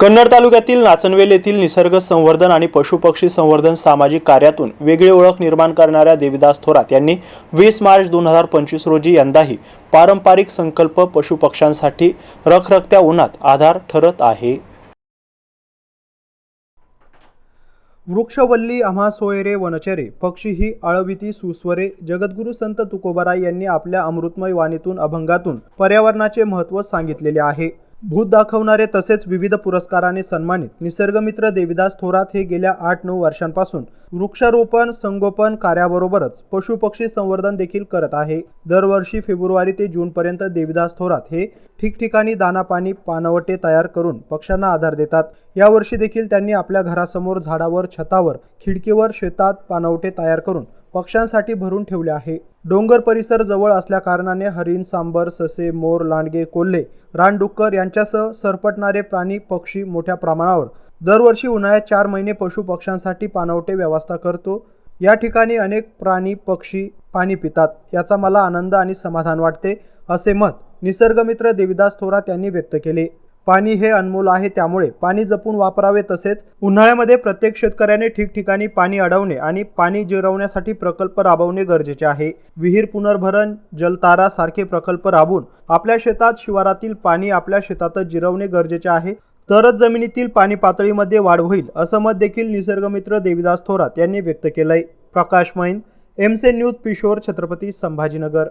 कन्नड तालुक्यातील नाचनवेल येथील निसर्ग संवर्धन आणि पशुपक्षी संवर्धन सामाजिक कार्यातून वेगळी ओळख निर्माण करणाऱ्या देविदास थोरात यांनी वीस मार्च दोन हजार पंचवीस रोजी यंदाही पारंपरिक संकल्प पशुपक्ष्यांसाठी रखरखत्या उन्हात आधार ठरत आहे. वृक्षवल्ली आम्हा सोयरे वनचरे पक्षी ही आळविती सुस्वरे जगद्गुरू संत तुकोबाराय यांनी आपल्या अमृतमय वाणीतून अभंगातून पर्यावरणाचे महत्त्व सांगितलेले आहे. भूत दाखवणारे तसेच विविध पुरस्काराने सन्मानित निसर्गमित्र देविदास थोरात हे गेल्या आठ नऊ वर्षांपासून वृक्षारोपण संगोपन कार्याबरोबरच पशुपक्षी संवर्धन देखील करत आहे. दरवर्षी फेब्रुवारी ते जूनपर्यंत देविदास थोरात हे ठिकठिकाणी दानापाणी पानवटे तयार करून पक्ष्यांना आधार देतात. यावर्षी देखील त्यांनी आपल्या घरासमोर झाडावर छतावर खिडकीवर शेतात पानवटे तयार करून पक्ष्यांसाठी भरून ठेवले आहे. डोंगर परिसर जवळ असल्या कारणाने हरिण सांबर ससे मोर लांडगे कोल्हे रानडुक्कर यांच्यासह सरपटणारे प्राणी पक्षी मोठ्या प्रमाणावर. दरवर्षी उन्हाळ्यात चार महिने पशु पक्ष्यांसाठी पाणवटे व्यवस्था करतो. या ठिकाणी अनेक प्राणी पक्षी पाणी पितात. याचा मला आनंद आणि समाधान वाटते असे मत निसर्गमित्र देविदास थोरात यांनी व्यक्त केले. पाणी हे अनमोल आहे त्यामुळे पाणी जपून वापरावे तसेच उन्हाळ्यामध्ये प्रत्येक शेतकऱ्याने ठिकठिकाणी पाणी अडवणे आणि पाणी जिरवण्यासाठी प्रकल्प राबवणे गरजेचे आहे. विहीर पुनर्भरण जलतारा सारखे प्रकल्प राबवून आपल्या शेतात शिवारातील पाणी आपल्या शेतातच जिरवणे गरजेचे आहे. तरच जमिनीतील पाणी पातळीमध्ये वाढ होईल असं मत देखील निसर्गमित्र देविदास थोरात यांनी व्यक्त केलंय. प्रकाश मैन एमसे न्यूज पिशोर छत्रपती संभाजीनगर.